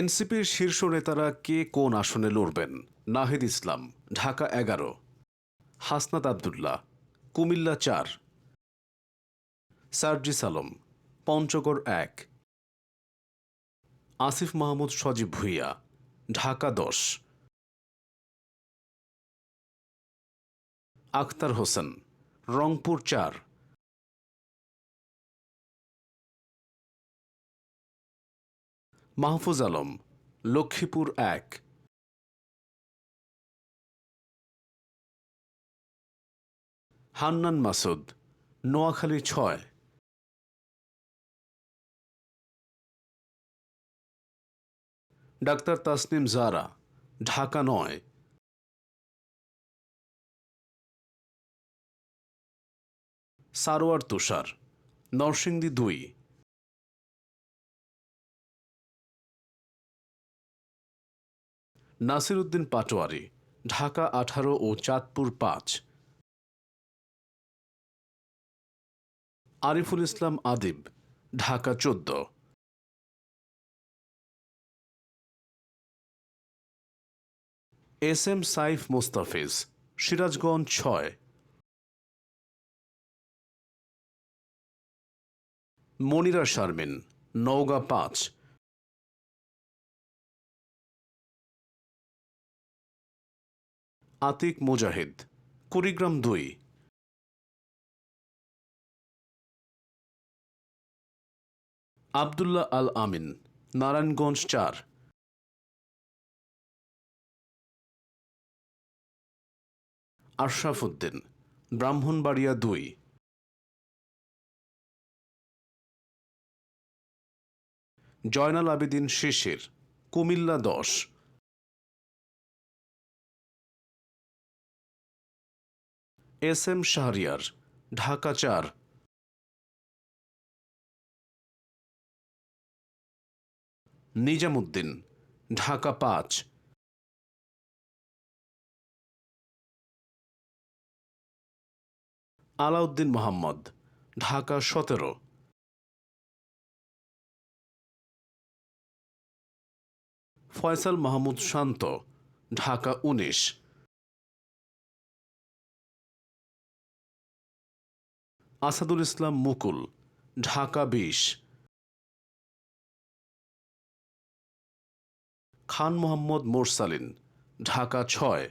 এনসিপির শীর্ষ নেতারা কে কোন আসনে লড়বেন? নাহিদ ইসলাম, ঢাকা এগারো। হাসনাত আবদুল্লাহ, কুমিল্লা চার। সার্জিস আলম পঞ্চগড় এক। আসিফ মাহমুদ সজীব ভুইয়া, ঢাকা দশ। আখতার হোসেন, রংপুর চার। মাহফুজ আলম, লক্ষ্মীপুর এক। হান্নান মাসুদ, নোয়াখালী ছয়। ডাক্তার তাসনিম জারা, ঢাকা নয়। সারোয়ার তুষার, নরসিংদী দুই। নাসির উদ্দিন পাটোয়ারি, ঢাকা আঠারো ও চাঁদপুর পাঁচ। আরিফুল ইসলাম আদিব, ঢাকা চোদ্দ। এস এম সাইফ মোস্তাফিজ, সিরাজগঞ্জ ছয়। মনিরা শারমিন, নওগাঁ পাঁচ। আতিক মুজাহিদ, কুড়িগ্রাম দুই। আবদুল্লাহ আল আমিন, নারায়ণগঞ্জ চার। আশরাফ উদ্দিন, ব্রাহ্মণবাড়িয়া দুই। জয়নাল আবেদিন শিশির, কুমিল্লা দশ। এস এম শাহরিয়ার, ঢাকা চার। নিজামুদ্দিন, ঢাকা পাঁচ। আলাউদ্দিন মোহাম্মদ, ঢাকা সতেরো। ফয়সাল মাহমুদ শান্ত, ঢাকা উনিশ। আসাদুল ইসলাম মুকুল ঢাকা বিশ। খান মোহাম্মদ মোরসালিন ঢাকা ছয়।